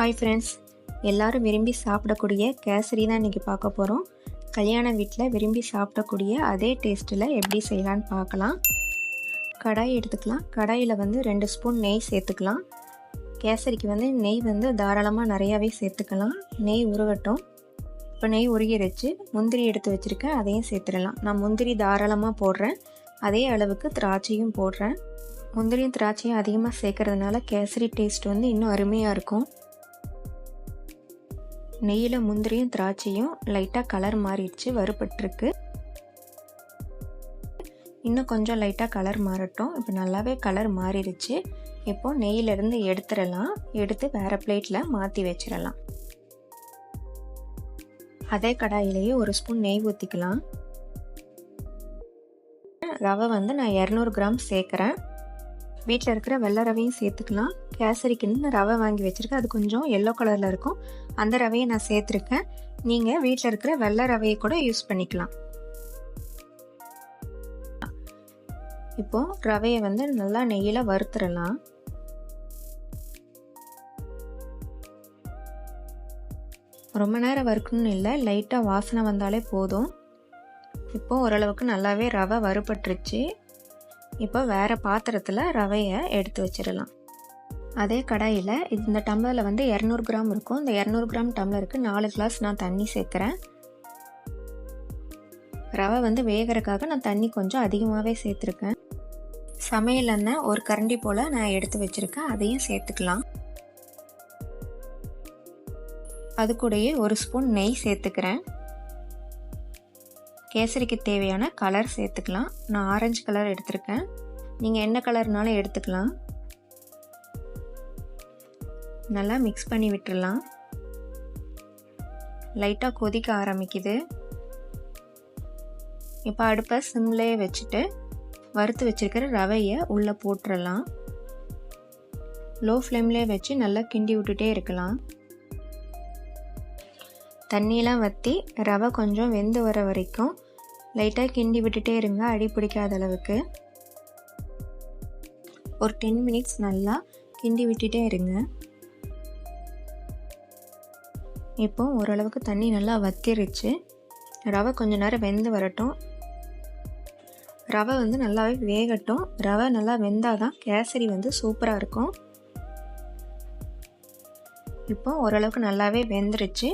Hi friends எல்லாரும் விரும்பி சாப்பிடக்கூடிய கேசரி தான் இன்றைக்கி பார்க்க போகிறோம் கல்யாண வீட்டில் விரும்பி சாப்பிடக்கூடிய அதே டேஸ்ட்டில் எப்படி செய்யலான்னு பார்க்கலாம். கடாய் எடுத்துக்கலாம். கடாயில் வந்து ரெண்டு ஸ்பூன் நெய் சேர்த்துக்கலாம். கேசரிக்கு வந்து நெய் வந்து தாராளமாக நிறையாவே சேர்த்துக்கலாம். நெய் உருகட்டும். இப்போ நெய் உருகிருச்சு. முந்திரி எடுத்து வச்சுருக்கேன் அதையும் சேர்த்துடலாம். நான் முந்திரி தாராளமாக போடுறேன். அதே அளவுக்கு திராட்சையும் போடுறேன். முந்திரியும் திராட்சையும் அதிகமாக சேர்க்கறதுனால கேசரி டேஸ்ட் வந்து இன்னும் அருமையாக இருக்கும். நெய்யில் முந்திரியும் திராட்சையும் லைட்டாக கலர் மாறிடுச்சு வறுபட்டுருக்கு. இன்னும் கொஞ்சம் லைட்டாக கலர் மாறட்டும். இப்போ நல்லாவே கலர் மாறிடுச்சு. இப்போது நெய்யிலேருந்து எடுத்துடலாம். எடுத்து வேறு பிளேட்டில் மாற்றி வச்சிடலாம். அதே கடாயிலேயே ஒரு ஸ்பூன் நெய் ஊற்றிக்கலாம் ரவை வந்து நான் இரநூறு கிராம் சேர்க்குறேன். வீட்டில் இருக்கிற வெள்ளை ரவையும் சேர்த்துக்கலாம். கேசரிக்குன்னு ரவை வாங்கி வச்சுருக்கேன். அது கொஞ்சம் எல்லோ கலரில் இருக்கும். அந்த ரவையை நான் சேர்த்துருக்கேன். நீங்கள் வீட்டில் இருக்கிற வெள்ளை ரவையை கூட யூஸ் பண்ணிக்கலாம். இப்போது ரவையை வந்து நல்லா நெய்யில் வறுத்துடலாம். ரொம்ப நேரம் வறுக்கணும்னு இல்லை லைட்டாக வாசனை வந்தாலே போதும். இப்போது ஓரளவுக்கு நல்லாவே ரவை வறுபட்டுருச்சு. இப்போ வேறு பாத்திரத்தில் ரவையை எடுத்து வச்சிடலாம். அதே கடாயில் இந்த டம்ளரில் வந்து இரநூறு கிராம் இருக்கும். இந்த இரநூறு கிராம் டம்ளருக்கு நாலு கிளாஸ் நான் தண்ணி சேர்க்குறேன். ரவை வந்து வேகிறதுக்காக நான் தண்ணி கொஞ்சம் அதிகமாகவே சேர்த்துருக்கேன். சமையல் எண்ணெய் ஒரு கரண்டி போல் நான் எடுத்து வச்சுருக்கேன். அதையும் சேர்த்துக்கலாம். அது கூடயே ஒரு ஸ்பூன் நெய் சேர்த்துக்கிறேன். கேசரிக்கு தேவையான கலர் சேர்த்துக்கலாம். நான் ஆரஞ்சு கலர் எடுத்திருக்கேன். நீங்கள் என்ன கலர்னாலும் எடுத்துக்கலாம். நல்லா மிக்ஸ் பண்ணி விட்டுடலாம் லைட்டாக கொதிக்க ஆரம்பிக்குது. இப்போ அடுப்பை சிம்லேயே வச்சுட்டு வறுத்து வச்சுருக்கிற ரவையை உள்ளே போட்டுடலாம் லோ ஃப்ளேம்லேயே வச்சு நல்லா கிண்டி விட்டுட்டே இருக்கலாம். தண்ணியெலாம் வற்றி ரவை கொஞ்சம் வெந்து வர வரைக்கும் லைட்டாக கிண்டி விட்டுட்டே இருங்க. அடி பிடிக்காத அளவுக்கு. ஒரு டென் மினிட்ஸ் நல்லா கிண்டி விட்டுட்டே இருங்க. இப்போ ஓரளவுக்கு தண்ணி நல்லா வத்திருச்சு. ரவை கொஞ்ச நேரம் வெந்து வரட்டும். ரவை வந்து நல்லாவே வேகட்டும். ரவை நல்லா வெந்தால் தான் கேசரி வந்து சூப்பராக இருக்கும். இப்போ ஓரளவுக்கு நல்லாவே வெந்துருச்சு.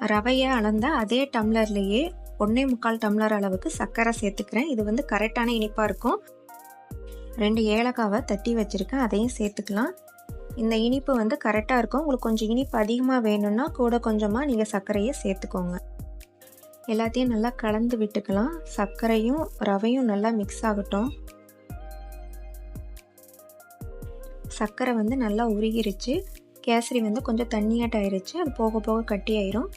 ரவையை அளந்த அதே டம்ளர்லேயே ஒன்றே முக்கால் டம்ளர் அளவுக்கு சர்க்கரை சேர்த்துக்கிறேன். இது வந்து கரெக்டான இனிப்பாக இருக்கும். ரெண்டு ஏலக்காவை தட்டி வச்சுருக்கேன். அதையும் சேர்த்துக்கலாம். இந்த இனிப்பு வந்து கரெக்டாக இருக்கும். உங்களுக்கு கொஞ்சம் இனிப்பு அதிகமாக வேணும்னா கூட கொஞ்சமாக நீங்கள் சர்க்கரையை சேர்த்துக்கோங்க. எல்லாத்தையும் நல்லா கலந்து விட்டுக்கலாம். சர்க்கரையும் ரவையும் நல்லா மிக்ஸ் ஆகட்டும். சர்க்கரை வந்து நல்லா உருகிருச்சு. கேசரி வந்து கொஞ்சம் தண்ணியாட்டாயிருச்சு அது போக போக கட்டி ஆயிரும்.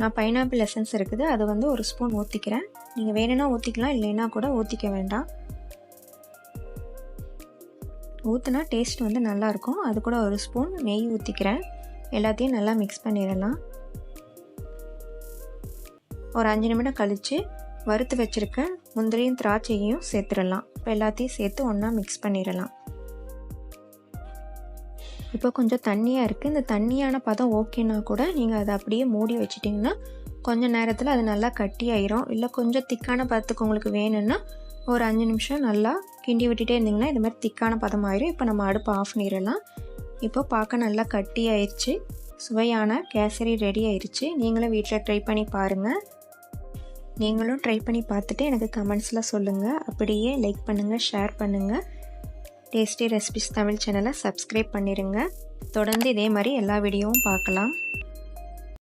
நான் பைனாப்பிள் எசன்ஸ் இருக்குது. அதை வந்து ஒரு ஸ்பூன் ஊற்றிக்கிறேன் நீங்கள் வேணும்னா ஊற்றிக்கலாம் இல்லைன்னா கூட ஊற்றிக்க வேண்டாம். ஊற்றுனா டேஸ்ட் வந்து நல்லாயிருக்கும் அது கூட ஒரு ஸ்பூன் நெய் ஊற்றிக்கிறேன் எல்லாத்தையும் நல்லா மிக்ஸ் பண்ணிடலாம். ஒரு அஞ்சு நிமிடம் கழித்து வறுத்து வச்சுருக்க முந்திரியும் திராட்சையும் சேர்த்துடலாம். இப்போ எல்லாத்தையும் சேர்த்து ஒன்றா மிக்ஸ் பண்ணிடலாம். இப்போ கொஞ்சம் தண்ணியாக இருக்குது இந்த தண்ணியான பதம் ஓகேனா கூட நீங்கள் அதை அப்படியே மூடி வச்சிட்டிங்கன்னா கொஞ்சம் நேரத்தில் அது நல்லா கட்டி ஆயிரும். இல்லை கொஞ்சம் திக்கான பதத்துக்கு உங்களுக்கு வேணும்னா ஒரு அஞ்சு நிமிஷம் நல்லா கிண்டி விட்டுட்டே இருந்திங்கன்னா இது மாதிரி திக்கான பதம் ஆயிரும். இப்போ நம்ம அடுப்பு ஆஃப் பண்ணிடலாம். இப்போ பார்க்க நல்லா கட்டி ஆயிடுச்சு சுவையான கேசரி ரெடி ஆயிடுச்சு நீங்களும் வீட்டில் ட்ரை பண்ணி பாருங்கள் நீங்களும் ட்ரை பண்ணி பார்த்துட்டு எனக்கு கமெண்ட்ஸில் சொல்லுங்கள் அப்படியே லைக் பண்ணுங்கள் ஷேர் பண்ணுங்கள் டேஸ்டி ரெசிபிஸ் தமிழ் சேனலை சப்ஸ்கிரைப் பண்ணிடுங்க தொடர்ந்து இதே மாதிரி எல்லா வீடியோவும் பார்க்கலாம்.